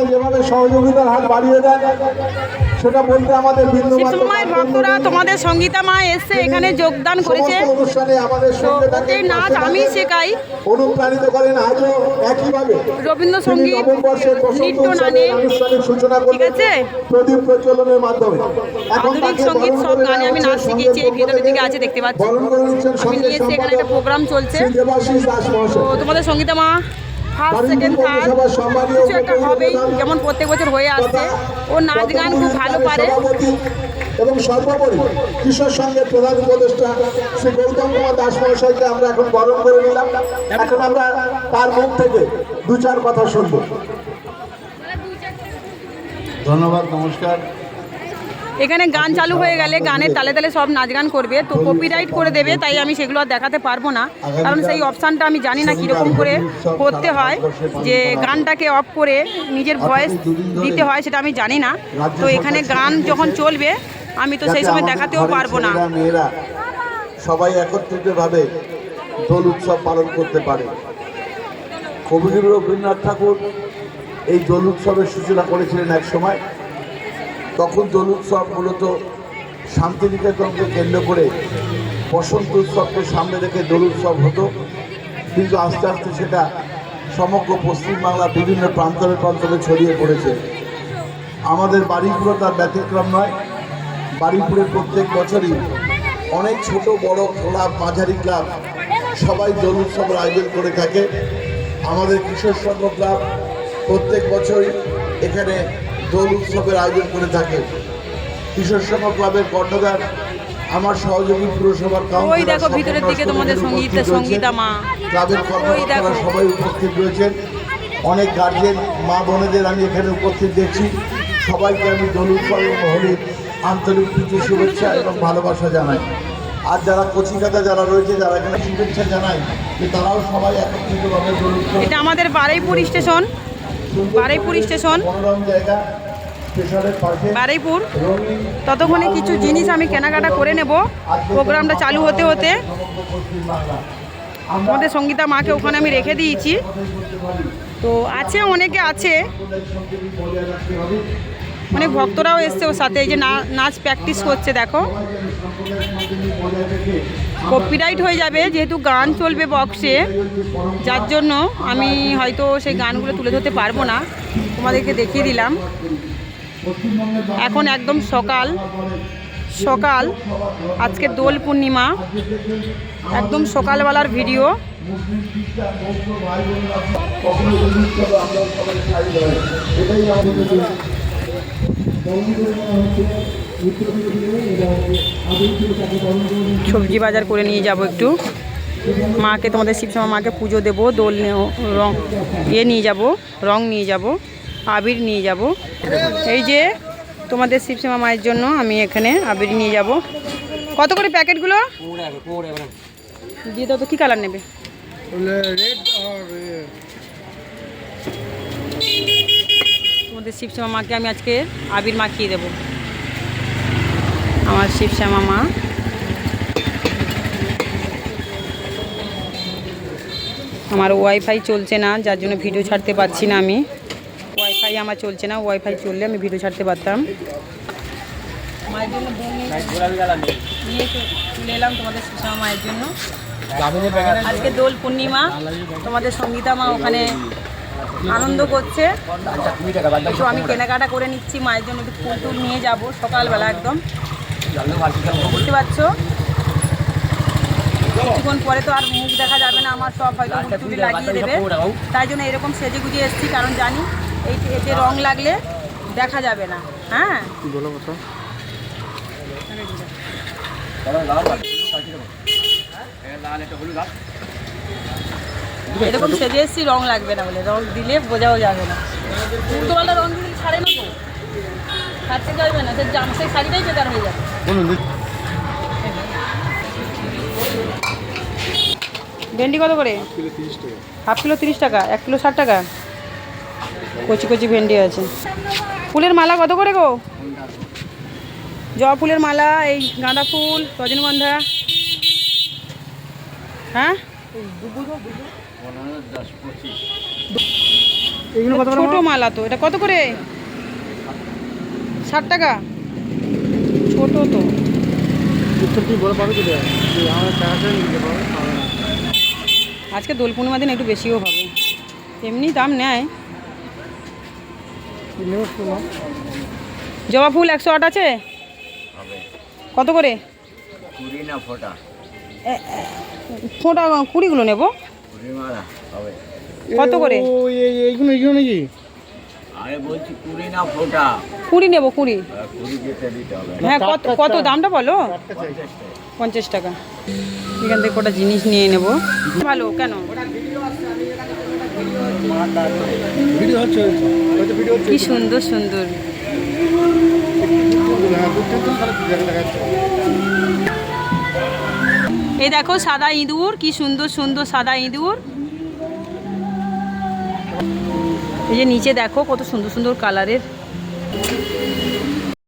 সাথে যেভাবে সহযোগিতার হাত বাড়িয়ে দেন সেটা বলতে আমাদের ভক্তরা তোমাদের সঙ্গীতা মা এসে এখানে যোগদান করেছে। ওদের নাচ আমি শেখাই। অনুপ্রাণিত করেন আজও একইভাবে। রবীন্দ্রসঙ্গীত নৃত্য নানে ঠিক আছে? প্রদীপ মাধ্যমে। আধুনিক সংগীত সব গানে আমি নাচ শিখিয়েছি এই ভিতরের দিকে আছে দেখতে পাচ্ছ আমি এখানে একটা প্রোগ্রাম চলছে। তো তোমাদের সঙ্গীতা মা ফার্স্ট সেকেন্ড থার্ড কিছু একটা হবেই যেমন প্রত্যেক বছর হয়ে আসছে। ও নাচ গান খুব ভালো পারে। এবং সর্বোপরি কিশোর সংঘের প্রধান উপদেষ্টা শ্রী গৌতম কুমার দাস মহাশয়কে আমরা এখন বরণ করে নিলাম। এখন আমরা তার মুখ থেকে দু চার কথা শুনব। ধন্যবাদ নমস্কার। এখানে গান চালু হয়ে গেলে গানের তালে তালে সব নাচ গান করবে, তো কপিরাইট করে দেবে, তাই আমি সেগুলো আর দেখাতে পারব না। কারণ সেই অপশানটা আমি জানি না কীরকম করে করতে হয়, যে গানটাকে অফ করে নিজের ভয়েস দিতে হয় সেটা আমি জানি না। তো এখানে গান যখন চলবে, আমি তো সেই সময় দেখাতেও পারব না। সবাই একত্রিতভাবে দোল উৎসব পালন করতে পারে। কবিগুরু রবীন্দ্রনাথ ঠাকুর এই দোল উৎসবের সূচনা করেছিলেন এক সময়। তখন দোল উৎসব মূলত শান্তিনিকেতনকে কেন্দ্র করে বসন্ত উৎসবকে সামনে রেখে দোল উৎসব হতো। কিন্তু আস্তে আস্তে সেটা সমগ্র পশ্চিমবাংলা বিভিন্ন প্রান্তরে প্রান্তরে ছড়িয়ে পড়েছে। আমাদের বাড়িগুলো তার ব্যতিক্রম নয়। বাড়িপুরে প্রত্যেক বছরই অনেক ছোট, বড় ক্লাব মাঝারি ক্লাব সবাই দোল উৎসবের আয়োজন করে থাকে। আমাদের কিশোর সংঘ ক্লাব প্রত্যেক বছরই এখানে দোল উৎসবের আয়োজন করে থাকে কিশোর সংঘ ক্লাবের কর্ণধার আমার সহযোগী পুরসভার ওই দেখো ভিতরের দিকে তোমাদের সংগীত সঙ্গীতা মা। ক্লাবের কর্মকর্তারা সবাই উপস্থিত রয়েছেন। অনেক গার্জেন মা বোনেদের আমি এখানে উপস্থিত দেখছি। সবাইকে আমি দোল উৎসব হোলির আন্তরিক প্রীতি শুভেচ্ছা এবং ভালোবাসা জানাই। আর যারা কচিকাতা যারা রয়েছে যারা এখানে শুভেচ্ছা জানাই যে তারাও সবাই একত্রিতভাবে দোল উৎসব এটা আমাদের বারুইপুর স্টেশন। বারুইপুর স্টেশন। বারুইপুর। ততক্ষণে কিছু জিনিস আমি কেনাকাটা করে নেব। প্রোগ্রামটা চালু হতে হতে। আমাদের সঙ্গীতা মাকে ওখানে আমি রেখে দিয়েছি। তো আছে অনেকে আছে। অনেক ভক্তরাও এসছে ওর সাথে, এই যে নাচ প্র্যাকটিস করছে, দেখো। কপিরাইট হয়ে যাবে, যেহেতু গান চলবে বক্সে যার জন্য আমি হয়তো সেই গানগুলো তুলে ধরতে পারব না। তোমাদেরকে দেখিয়ে দিলাম। এখন একদম সকাল সকাল, আজকে দোল পূর্ণিমা, একদম সকালবেলার ভিডিও সবজি বাজার করে নিয়ে যাব একটু। মাকে, তোমাদের শিবসমা মাকে পুজো দেবো, দোল রং ইয়ে নিয়ে যাব, রং নিয়ে যাব, আবির নিয়ে যাব। এই যে তোমাদের শিবসমা মায়ের জন্য আমি এখানে আবির নিয়ে যাব। কত করে প্যাকেটগুলো? দিয়ে তো, কী কালার নেবে? তোমাদের শিবশ্যামা মাকে আমি আজকে আবির মাখিয়ে দেব। আমার শিবশ্যামা মা। আমার ওয়াইফাই চলছে না যার জন্য ভিডিও ছাড়তে পারছি না আমি। ওয়াইফাই আমার চলছে না ওয়াইফাই চললে আমি ভিডিও ছাড়তে পারতাম। মায়ের জন্য নিয়ে নিয়ে চলে এলাম তোমাদের শিবশ্যামা মায়ের জন্য আজকে দোল পূর্ণিমা তোমাদের সঙ্গীতা মা ওখানে আনন্দ করছে। একটু আমি কেনাকাটা করে নিচ্ছি, মায়ের জন্য একটু ফুল টুল নিয়ে যাব সকালবেলা একদম। বুঝতে পারছ? কিছুক্ষণ পরে তো আর মুখ দেখা যাবে না, আমার সব হয়তো টুড়ি লাগিয়ে দেবে। তাই জন্য এরকম সেজে গুজে এসেছি, কারণ জানি এই এতে রং লাগলে দেখা যাবে না। হ্যাঁ? এরকম সেজে এসেছি রং লাগবে না বলে। রং দিলে বোঝাও যাবে না। উল্টোপাল্টা রং দিলে ছাড়ে না তো। ছাড়তে যাবে না? সে জাম সেই শাড়িটাই বেকার হয়ে যাবে। ভেন্ডি কত করে? হাফ কিলো তিরিশ টাকা। এক কিলো ষাট টাকা? কচি কচি ভেন্ডি আছে। ফুলের মালা কত করে গো? জবা ফুলের মালা এই গাঁদা ফুল রজনীগন্ধা। হ্যাঁ? ছোট মালা তো এটা কত করে? ষাট টাকা। ছোট তো। আজকে দোল পূর্ণিমা দিন একটু বেশিও হবে। এমনি দাম নেয়। জবা ফুল একশো আট আছে? কত করে? কুড়ি না ফোটা। ফোঁটা কুড়িগুলো নেব। কত করে? ও এইগুলো এইগুলো নাকি? আরে বলছি কুড়ি না ফোটা। কুড়ি নেব কুড়ি। হবে। হ্যাঁ কত কত দামটা বলো? পঞ্চাশ টাকা। এখান থেকে কটা জিনিস নিয়ে নেব। ভালো কেন? ভিডিও হচ্ছে হয়তো ভিডিও হচ্ছে। কি সুন্দর সুন্দর। এই দেখো সাদা ইঁদুর, কি সুন্দর সুন্দর সাদা ইঁদুর। এই যে নিচে দেখো কত সুন্দর সুন্দর কালারের